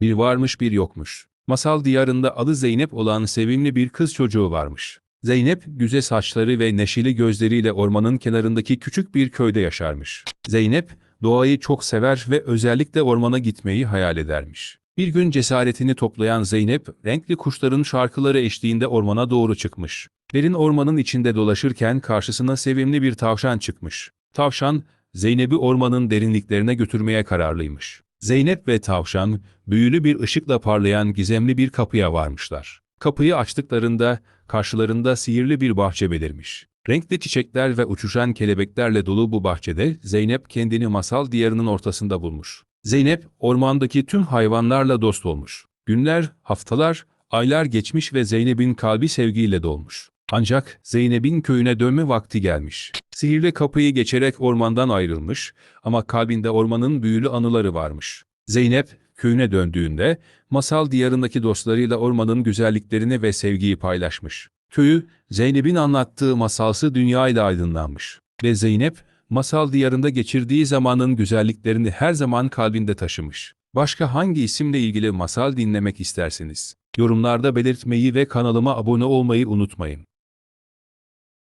Bir varmış bir yokmuş. Masal diyarında adı Zeynep olan sevimli bir kız çocuğu varmış. Zeynep, güze saçları ve neşeli gözleriyle ormanın kenarındaki küçük bir köyde yaşarmış. Zeynep, doğayı çok sever ve özellikle ormana gitmeyi hayal edermiş. Bir gün cesaretini toplayan Zeynep, renkli kuşların şarkıları eşliğinde ormana doğru çıkmış. Derin ormanın içinde dolaşırken karşısına sevimli bir tavşan çıkmış. Tavşan, Zeynep'i ormanın derinliklerine götürmeye kararlıymış. Zeynep ve tavşan, büyülü bir ışıkla parlayan gizemli bir kapıya varmışlar. Kapıyı açtıklarında, karşılarında sihirli bir bahçe belirmiş. Renkli çiçekler ve uçuşan kelebeklerle dolu bu bahçede Zeynep kendini masal diyarının ortasında bulmuş. Zeynep, ormandaki tüm hayvanlarla dost olmuş. Günler, haftalar, aylar geçmiş ve Zeynep'in kalbi sevgiyle dolmuş. Ancak Zeynep'in köyüne dönme vakti gelmiş. Sihirli kapıyı geçerek ormandan ayrılmış ama kalbinde ormanın büyülü anıları varmış. Zeynep, köyüne döndüğünde masal diyarındaki dostlarıyla ormanın güzelliklerini ve sevgiyi paylaşmış. Köyü, Zeynep'in anlattığı masalsı dünyayla aydınlanmış. Ve Zeynep, masal diyarında geçirdiği zamanın güzelliklerini her zaman kalbinde taşımış. Başka hangi isimle ilgili masal dinlemek istersiniz? Yorumlarda belirtmeyi ve kanalıma abone olmayı unutmayın.